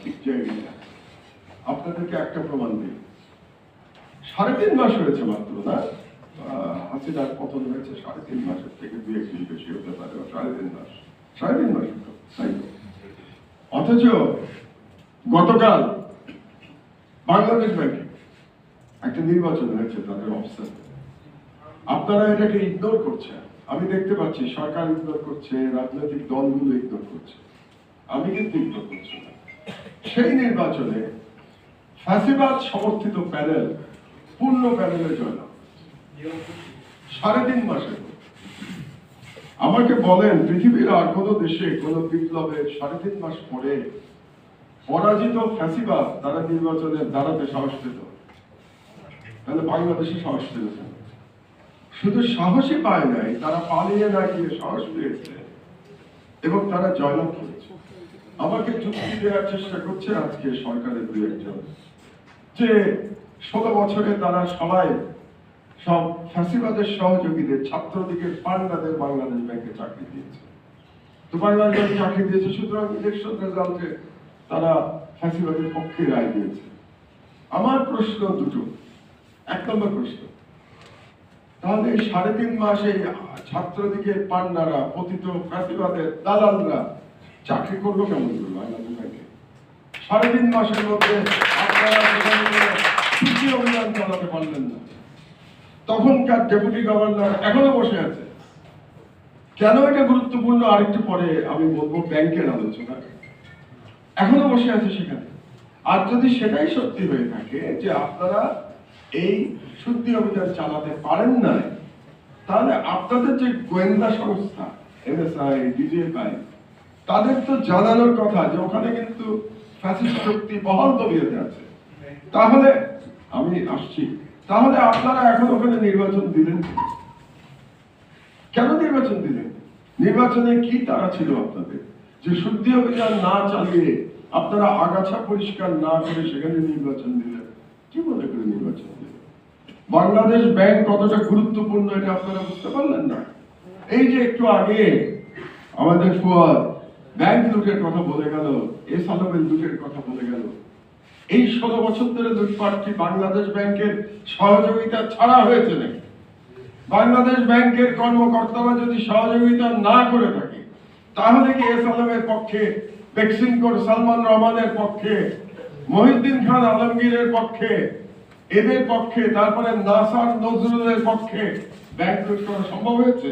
ঠিক আপনাদেরকে একটা প্রমাণ দিই। সাড়ে তিন মাস হয়েছে মাত্র, না? পতন হয়েছে, সাড়ে তিন মাসের থেকে দুই একদিন বেশি হতে পারে সাড়ে তিন মাস। সাড়ে তিন মাস অথচ গতকাল বাংলাদেশ ব্যাংকে একটা নির্বাচন হয়েছে তাদের অফিসার আপনারা এটাকে ইগনোর করছেন। আমি দেখতে পাচ্ছি সরকার ইগনোর করছে, রাজনৈতিক দলগুলো ইগনোর করছে। আমি কিন্তু ইগনোর করছি না। সেই নির্বাচনে ফ্যাসিবাদ সমর্থিত প্যানেল, পূর্ণ প্যানেলে জয়লাভ। সাড়ে তিন মাসে। আমাকে বলেন, পৃথিবীর আর কোনো দেশে কোনো বিপ্লবের সাড়ে তিন মাস পরে পরাজিত ফ্যাসিবাদ তারা নির্বাচনে দাঁড়াতে সাহস পেত তাহলে বাংলাদেশে সাহস পেয়েছে। শুধু সাহসই পায় নাই, তারা পালিয়ে না গিয়ে সাহস পেয়েছে এবং তারা জয়লাভ করেছে। আমাকে যুক্তি দেওয়ার চেষ্টা করছে আজকে সরকারের দু একজন। যে ষোলো বছরে তারা সবাই সব ফ্যাসিবাদের সহযোগীদের ছাত্রদিকের পান্ডাদের বাংলাদেশ ব্যাংকে চাকরি দিয়েছে। তো বাংলাদেশ ব্যাংকে চাকরি দিয়েছে, সুতরাং ইলেকশন রেজাল্টে তারা ফ্যাসিবাদের পক্ষে রায় দিয়েছে। আমার প্রশ্ন দুটো। এক নম্বর প্রশ্ন, তাহলে সাড়ে তিন মাসে ছাত্রদিকের পান্ডারা পতিত ফ্যাসিবাদের দালালরা চাকরি করল কেমন করে? বাংলাদেশ ব্যাংকে সাড়ে তিন মাসের মধ্যে অভিযান চালাতে পারলেন না। তখনকার ডেপুটি গভর্নর এখনও বসে আছে। কেন এটা গুরুত্বপূর্ণ আরেকটু পরে আমি বলব ব্যাংকের আলোচনা। এখনও বসে আছে সেখানে। আর যদি সেটাই সত্যি হয়ে থাকে যে আপনারা এই শুদ্ধি অভিযান চালাতে পারেন না তাহলে আপনাদের যে গোয়েন্দা সংস্থা এনএসআই ডিজিএফআই তাদের তো জানানোর কথা যে ওখানে কিন্তু শক্তি বহাল তবিয়তে আছে। তাহলে আমি আসছি। তাহলে আপনারা এখন ওখানে নির্বাচন দিলেন কেন? কেন নির্বাচন দিলেন? নির্বাচনে কি তারা ছিল আপনাদের? যে শুদ্ধি অভিযান না চালিয়ে আপনারা আগাছা পরিষ্কার না করে সেখানে নির্বাচন দিলেন? কি মনে করে নির্বাচন দিলেন? বাংলাদেশ ব্যাংক কতটা গুরুত্বপূর্ণ এটা আপনারা বুঝতে পারলেন না? এই যে একটু আগে আমাদের ফুয়াদ ব্যাংক লুটের কথা বলে গেল এস আলমের লুটের কথা বলে গেল। এই ষোলো বছর ধরে লুটপাট বাংলাদেশ ব্যাংকের সহযোগিতা ছাড়া হয়েছে নাকি? বাংলাদেশ ব্যাংকের কর্মকর্তারা যদি সহযোগিতা না করে থাকে, তাহলে কি এস আলমের পক্ষে বেক্সিমকোর সালমান রহমানের পক্ষে, মহিউদ্দিন খান আলমগীরের পক্ষে, এদের পক্ষে, তারপরে নাসার নজরুলের পক্ষে ব্যাংক লুট করা সম্ভব হয়েছে?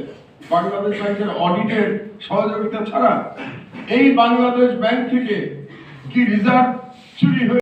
বাংলাদেশ ব্যাংকের অডিটের সহযোগিতা ছাড়া এই বাংলাদেশ ব্যাংক থেকে কি রিজার্ভ চুরি হয়ে